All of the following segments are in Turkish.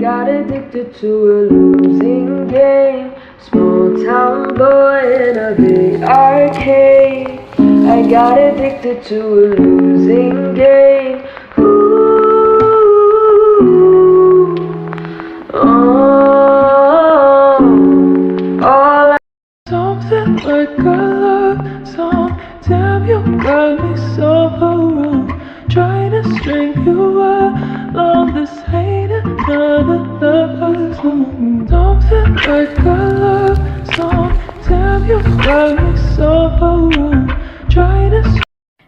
got addicted to a losing game. Small town boy in a big arcade. I got addicted to a losing game. Ooh, oh, all I Something like a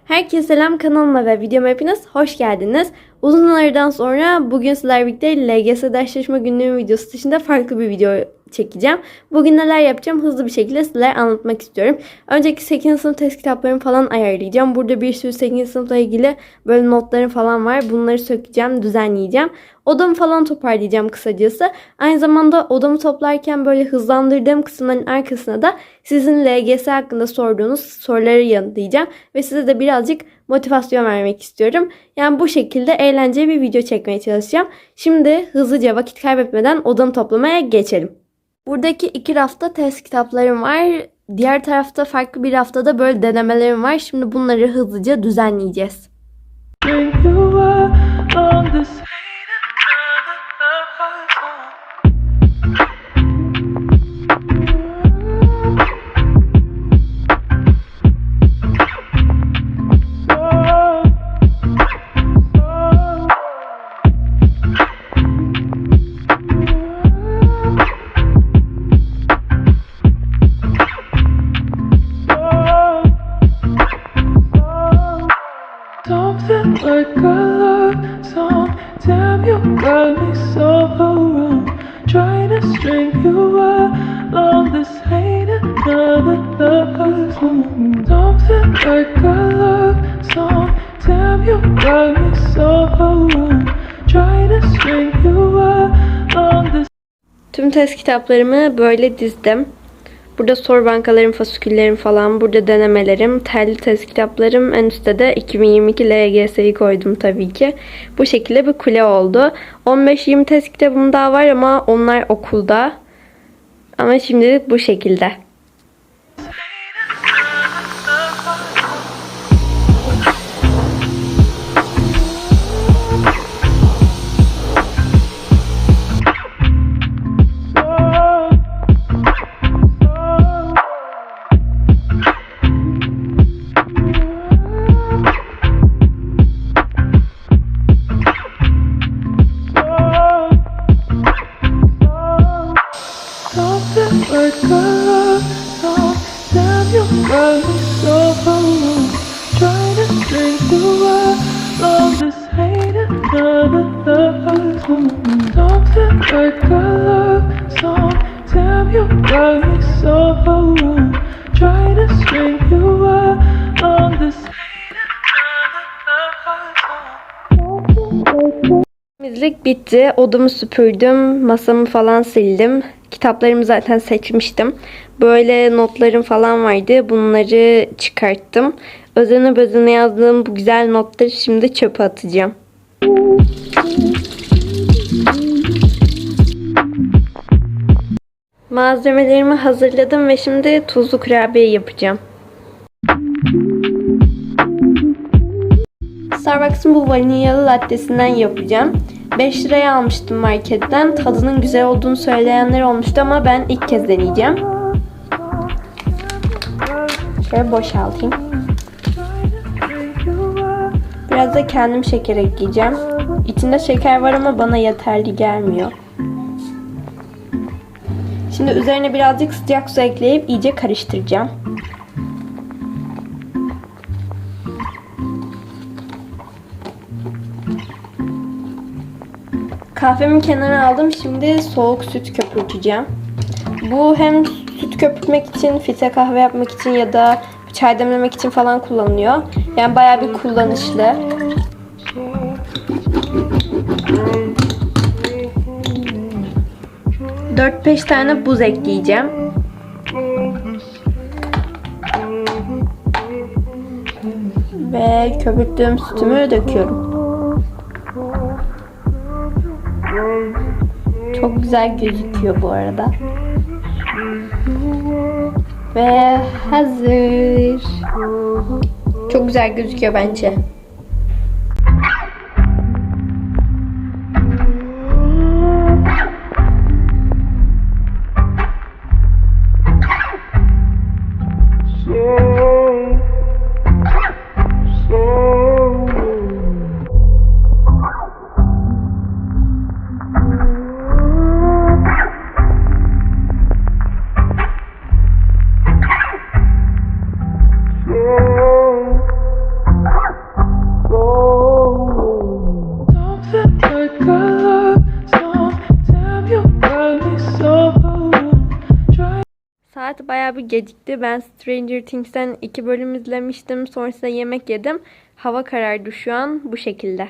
Herkese selam kanalıma ve videoma hepiniz hoş geldiniz. Uzun aradan sonra bugün sizlerle birlikte LGS dersleşme günlüğü videosu dışında farklı bir video çekeceğim. Bugün neler yapacağım hızlı bir şekilde sizlere anlatmak istiyorum. Önceki 8. sınıf test kitaplarımı falan ayarlayacağım. Burada bir sürü 8. sınıfla ilgili böyle notlarım falan var. Bunları sökeceğim, düzenleyeceğim. Odamı falan toparlayacağım kısacası. Aynı zamanda odamı toplarken böyle hızlandırdığım kısımların arkasına da sizin LGS hakkında sorduğunuz soruları yanıtlayacağım. Ve size de birazcık motivasyon vermek istiyorum. Yani bu şekilde eğlenceli bir video çekmeye çalışacağım. Şimdi hızlıca vakit kaybetmeden odamı toplamaya geçelim. Buradaki iki rafta test kitaplarım var. Diğer tarafta farklı bir rafta da böyle denemelerim var. Şimdi bunları hızlıca düzenleyeceğiz. String you along. This ain't another love song. Something like a love song. Damn, you got me so wrong. Trying to string you along. This Tüm test kitaplarımı böyle dizdim. Burada soru bankalarım, fasiküllerim falan, burada denemelerim, telli test kitaplarım, en üstte de 2022 LGS'yi koydum tabii ki. Bu şekilde bir kule oldu. 15-20 test kitabım daha var ama onlar okulda. Ama şimdilik bu şekilde. Something like a love song. Damn, you got me so wrong. Trying to string you. This another love song. Temizlik bitti. Odamı süpürdüm. Masamı falan sildim. Kitaplarımı zaten seçmiştim. Böyle notlarım falan vardı. Bunları çıkarttım. Özene bezene yazdığım bu güzel notları şimdi çöpe atacağım. Malzemelerimi hazırladım ve şimdi tuzlu kurabiye yapacağım. Starbucks'ın bu vanilyalı lattesinden yapacağım. 5 liraya almıştım marketten. Tadının güzel olduğunu söyleyenler olmuştu ama ben ilk kez deneyeceğim. Şöyle boşaltayım. Biraz da kendim şeker ekleyeceğim. İçinde şeker var ama bana yeterli gelmiyor. Şimdi üzerine birazcık sıcak su ekleyip iyice karıştıracağım. Kahvemi kenara aldım. Şimdi soğuk süt köpürteceğim. Bu hem süt köpürtmek için, filtre kahve yapmak için ya da çay demlemek için falan kullanılıyor. Yani bayağı bir kullanışlı. 4-5 tane buz ekleyeceğim. Ve köpürttüğüm sütümü döküyorum. Çok güzel gözüküyor bu arada. Ve hazır. Çok güzel gözüküyor bence. saati baya bir gecikti. Ben Stranger Things'ten iki bölüm izlemiştim. Sonrasında yemek yedim. Hava karardı şu an bu şekilde.